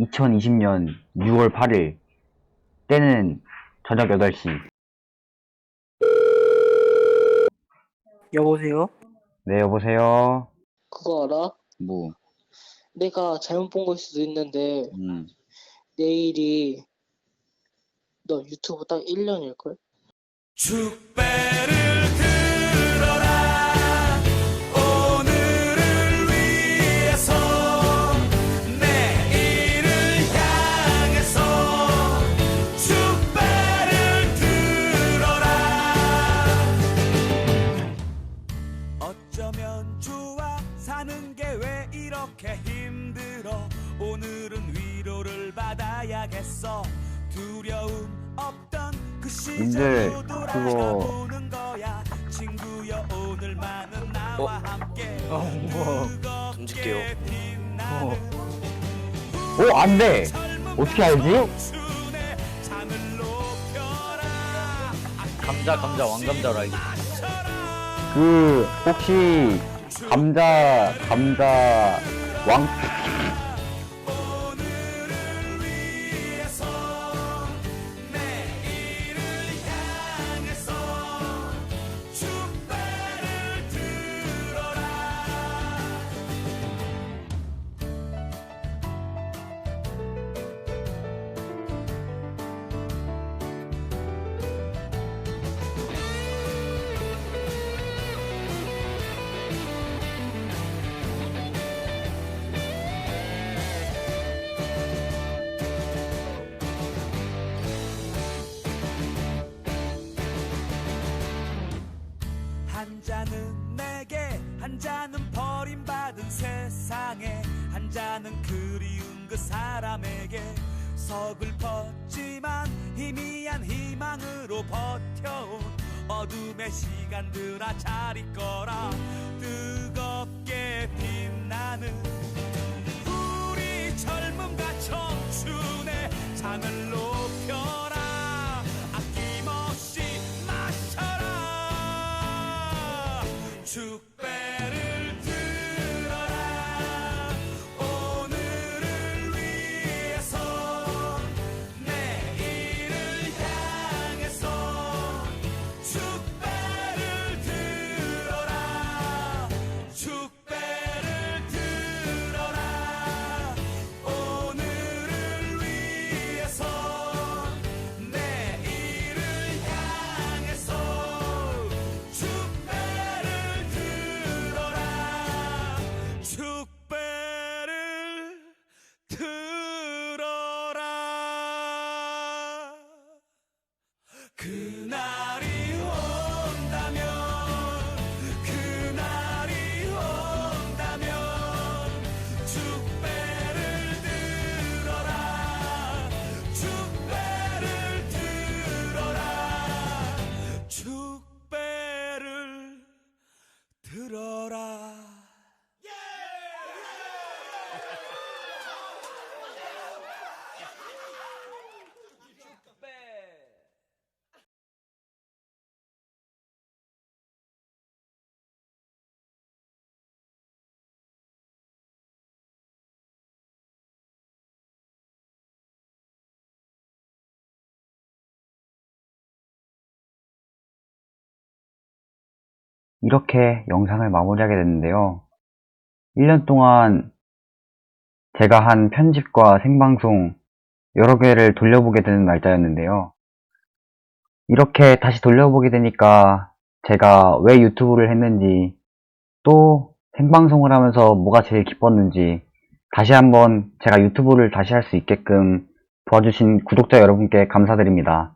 2020년 6월 8일 때는 저녁 8시 여보세요? 네 여보세요 그거 알아? 뭐, 내가 잘못 본 걸 수도 있는데 음, 내일이 너 유튜브 딱 1년일걸? 축배를 이렇게 힘들어. 오늘은 위로를 받아야겠어. 두려움 없던 그 시절로 돌아가보는 거야. 친구여 오늘만은 나와 함께 어, 뭐, 뜨겁게 던질게요. 빛나는 오 안 돼. 어떻게 알지? 감자, 감자, 왕감자 라, 이게. 그 혹시 감자 감자 왕 한 잔은 내게 한 잔은 버림받은 세상에 한 잔은 그리운 그 사람에게. 서글펐지만 희미한 희망으로 버텨온 어둠의 시간들아 잘 있거라. 뜨겁게 빛나는 그날이 온다면 그날이 온다면 축배를 들어라 축배를 들어라 축배를 들어라 이렇게 영상을 마무리하게 됐는데요 1년 동안 제가 한 편집과 생방송 여러 개를 돌려보게 되는 날짜였는데요 이렇게 다시 돌려보게 되니까 제가 왜 유튜브를 했는지 또 생방송을 하면서 뭐가 제일 기뻤는지 다시 한번 제가 유튜브를 다시 할 수 있게끔 도와주신 구독자 여러분께 감사드립니다.